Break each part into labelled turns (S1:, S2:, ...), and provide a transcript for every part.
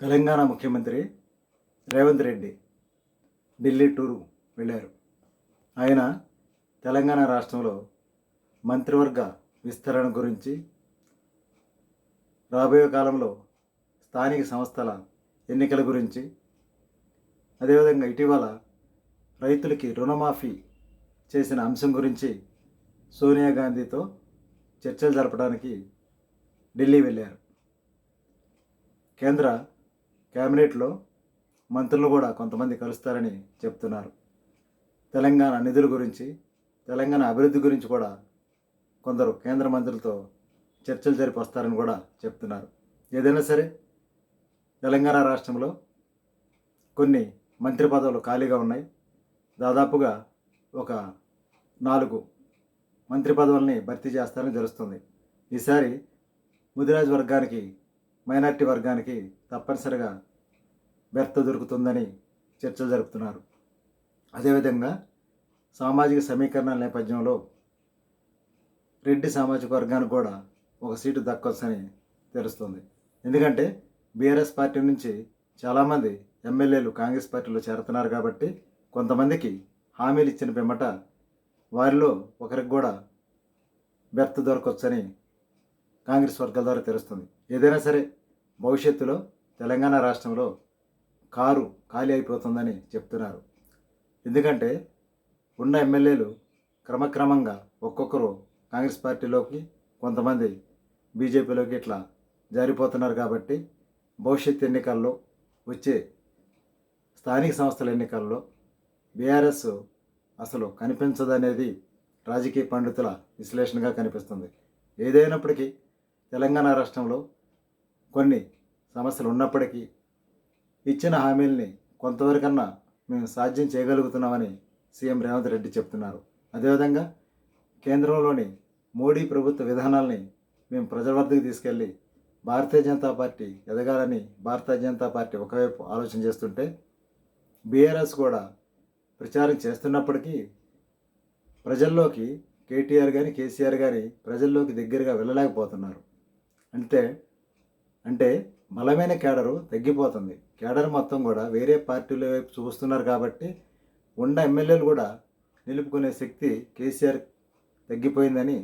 S1: తెలంగాణ ముఖ్యమంత్రి రేవంత్ రెడ్డి ఢిల్లీ టూరు వెళ్ళారు. ఆయన తెలంగాణ రాష్ట్రంలో మంత్రివర్గ విస్తరణ గురించి రాబోయే కాలంలో స్థానిక సంస్థల ఎన్నికల గురించి అదేవిధంగా ఇటీవల రైతులకి రుణమాఫీ చేసిన అంశం గురించి సోనియా గాంధీతో చర్చలు జరపడానికి ఢిల్లీ వెళ్ళారు. కేంద్ర కేబినెట్లో మంత్రులు కూడా కొంతమంది కలుస్తారని చెప్తున్నారు. తెలంగాణ నిధుల గురించి తెలంగాణ అభివృద్ధి గురించి కూడా కొందరు కేంద్ర మంత్రులతో చర్చలు జరిపి వస్తారని కూడా చెప్తున్నారు. ఏదైనా సరే తెలంగాణ రాష్ట్రంలో కొన్ని మంత్రి పదవులు ఖాళీగా ఉన్నాయి. దాదాపుగా ఒక నాలుగు మంత్రి పదవుల్ని భర్తీ చేస్తారని తెలుస్తుంది. ఈసారి ముదిరాజ్ వర్గానికి మైనార్టీ వర్గానికి తప్పనిసరిగా బెర్త దొరుకుతుందని చర్చలు జరుపుతున్నారు. అదేవిధంగా సామాజిక సమీకరణ నేపథ్యంలో రెడ్డి సామాజిక వర్గానికి కూడా ఒక సీటు దక్కొచ్చని తెలుస్తుంది. ఎందుకంటే బీఆర్ఎస్ పార్టీ నుంచి చాలామంది ఎమ్మెల్యేలు కాంగ్రెస్ పార్టీలో చేరుతున్నారు కాబట్టి కొంతమందికి హామీలు ఇచ్చిన పిమ్మట వారిలో ఒకరికి కూడా బెర్త్ దొరకొచ్చని కాంగ్రెస్ వర్గాల ద్వారా తెలుస్తుంది. ఏదైనా సరే భవిష్యత్తులో తెలంగాణ రాష్ట్రంలో కారు ఖాళీ అయిపోతుందని చెప్తున్నారు. ఎందుకంటే ఉన్న ఎమ్మెల్యేలు క్రమక్రమంగా ఒక్కొక్కరు కాంగ్రెస్ పార్టీలోకి కొంతమంది బీజేపీలోకి ఇట్లా జారిపోతున్నారు కాబట్టి భవిష్యత్ ఎన్నికల్లో వచ్చే స్థానిక సంస్థల ఎన్నికల్లో బీఆర్ఎస్ అసలు కనిపించదనేది రాజకీయ పండితుల విశ్లేషణగా కనిపిస్తుంది. ఏదైనప్పటికీ తెలంగాణ రాష్ట్రంలో కొన్ని సమస్యలు ఉన్నప్పటికీ ఇచ్చిన హామీల్ని కొంతవరకన్నా మేము సాధ్యం చేయగలుగుతున్నామని సీఎం రేవంత్ రెడ్డి చెప్తున్నారు. అదేవిధంగా కేంద్రంలోని మోడీ ప్రభుత్వ విధానాల్ని మేము ప్రజల వద్దకు తీసుకెళ్ళి భారతీయ జనతా పార్టీ ఎదగాలని భారతీయ జనతా పార్టీ ఒకవైపు ఆలోచన చేస్తుంటే బీఆర్ఎస్ కూడా ప్రచారం చేస్తున్నప్పటికీ ప్రజల్లోకి కేటీఆర్ కానీ కేసీఆర్ కానీ ప్రజల్లోకి దగ్గరగా వెళ్ళలేకపోతున్నారు. అంటే అంటే బలమైన కేడరు తగ్గిపోతుంది. కేడర్ మొత్తం కూడా వేరే పార్టీల వైపు చూస్తున్నారు కాబట్టి ఉన్న ఎమ్మెల్యేలు కూడా నిలుపుకునే శక్తి కేసీఆర్ తగ్గిపోయిందని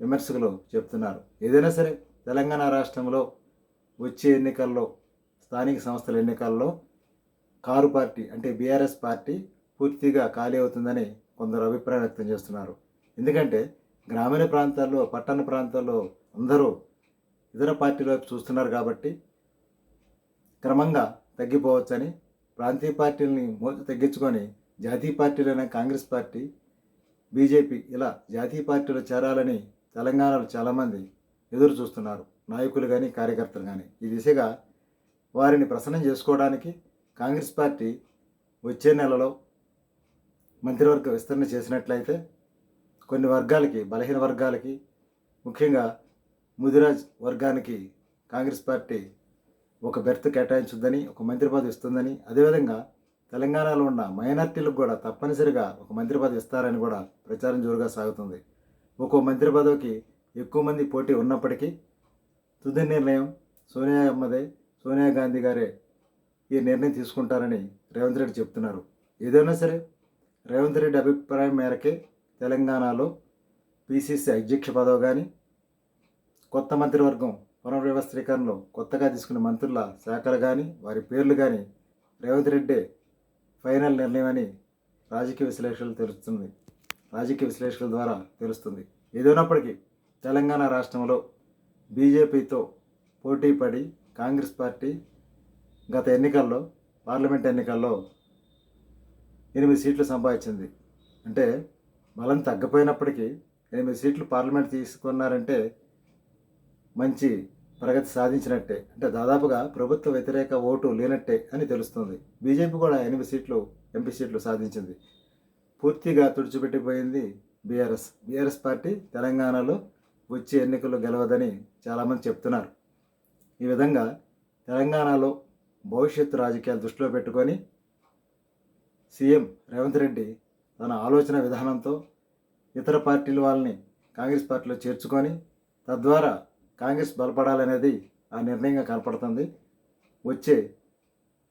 S1: విమర్శకులు చెప్తున్నారు. ఏదైనా సరే తెలంగాణ రాష్ట్రంలో వచ్చే ఎన్నికల్లో స్థానిక సంస్థల ఎన్నికల్లో కారు పార్టీ అంటే బీఆర్ఎస్ పార్టీ పూర్తిగా ఖాళీ అవుతుందని కొందరు అభిప్రాయం వ్యక్తం చేస్తున్నారు. ఎందుకంటే గ్రామీణ ప్రాంతాల్లో పట్టణ ప్రాంతాల్లో అందరూ ఇతర పార్టీల వైపు చూస్తున్నారు కాబట్టి క్రమంగా తగ్గిపోవచ్చని ప్రాంతీయ పార్టీలని మోత తగ్గించుకొని జాతీయ పార్టీలైన కాంగ్రెస్ పార్టీ బీజేపీ ఇలా జాతీయ పార్టీలో చేరాలని తెలంగాణలో చాలామంది ఎదురు చూస్తున్నారు. నాయకులు కానీ కార్యకర్తలు కానీ ఈ దిశగా వారిని ప్రసన్నం చేసుకోవడానికి కాంగ్రెస్ పార్టీ వచ్చే నెలలో మంత్రివర్గ విస్తరణ చేసినట్లయితే కొన్ని వర్గాలకి బలహీన వర్గాలకి ముఖ్యంగా ముదిరాజ్ వర్గానికి కాంగ్రెస్ పార్టీ ఒక బెర్త్ కేటాయించుద్దని ఒక మంత్రి పదవి ఇస్తుందని అదేవిధంగా తెలంగాణలో ఉన్న మైనార్టీలకు కూడా తప్పనిసరిగా ఒక మంత్రి పదవి ఇస్తారని కూడా ప్రచారం జోరుగా సాగుతుంది. ఒక్కో మంత్రి పదవికి ఎక్కువ మంది పోటీ ఉన్నప్పటికీ తుది నిర్ణయం సోనియా అమ్మదే సోనియా గాంధీ గారే ఈ నిర్ణయం తీసుకుంటారని రేవంత్ రెడ్డి చెప్తున్నారు. ఏదైనా సరే రేవంత్ రెడ్డి అభిప్రాయం మేరకే తెలంగాణలో పిసిసి అధ్యక్ష పదవి కానీ కొత్త మంత్రివర్గం పునర్వ్యవస్థీకరణలో కొత్తగా తీసుకున్న మంత్రుల శాఖలు కానీ వారి పేర్లు కానీ రేవంత్ రెడ్డి ఫైనల్ నిర్ణయం అని రాజకీయ విశ్లేషణలు తెలుస్తుంది. రాజకీయ విశ్లేషకుల ద్వారా తెలుస్తుంది. ఏదైనప్పటికీ తెలంగాణ రాష్ట్రంలో బీజేపీతో పోటీ పడి కాంగ్రెస్ పార్టీ గత ఎన్నికల్లో పార్లమెంట్ ఎన్నికల్లో ఎనిమిది సీట్లు సంపాదించింది. అంటే బలం తగ్గిపోయినప్పటికీ ఎనిమిది సీట్లు పార్లమెంట్ తీసుకున్నారంటే మంచి ప్రగతి సాధించినట్టే. అంటే దాదాపుగా ప్రభుత్వ వ్యతిరేక ఓటు లేనట్టే అని తెలుస్తుంది. బీజేపీ కూడా ఎనిమిది సీట్లు ఎంపీ సీట్లు సాధించింది. పూర్తిగా తుడిచిపెట్టిపోయింది బీఆర్ఎస్. బీఆర్ఎస్ పార్టీ తెలంగాణలో వచ్చే ఎన్నికలు గెలవదని చాలామంది చెప్తున్నారు. ఈ విధంగా తెలంగాణలో భవిష్యత్తు రాజకీయాలు దృష్టిలో పెట్టుకొని సీఎం రేవంత్ రెడ్డి తన ఆలోచన విధానంతో ఇతర పార్టీల వాళ్ళని కాంగ్రెస్ పార్టీలో చేర్చుకొని తద్వారా కాంగ్రెస్ బలపడాలనేది ఆ నిర్ణయంగా కనపడుతుంది. వచ్చే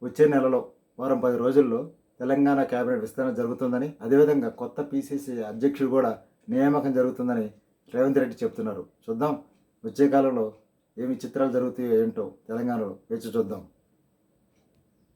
S1: వచ్చే నెలలో వారం పది రోజుల్లో తెలంగాణ కేబినెట్ విస్తరణ జరుగుతుందని అదేవిధంగా కొత్త పీసీసీ అధ్యక్షుడు కూడా నియామకం జరుగుతుందని రేవంత్ రెడ్డి చెప్తున్నారు. చూద్దాం వచ్చే కాలంలో ఏమి చిత్రాలు జరుగుతాయో ఏంటో తెలంగాణలో వేచి చూద్దాం.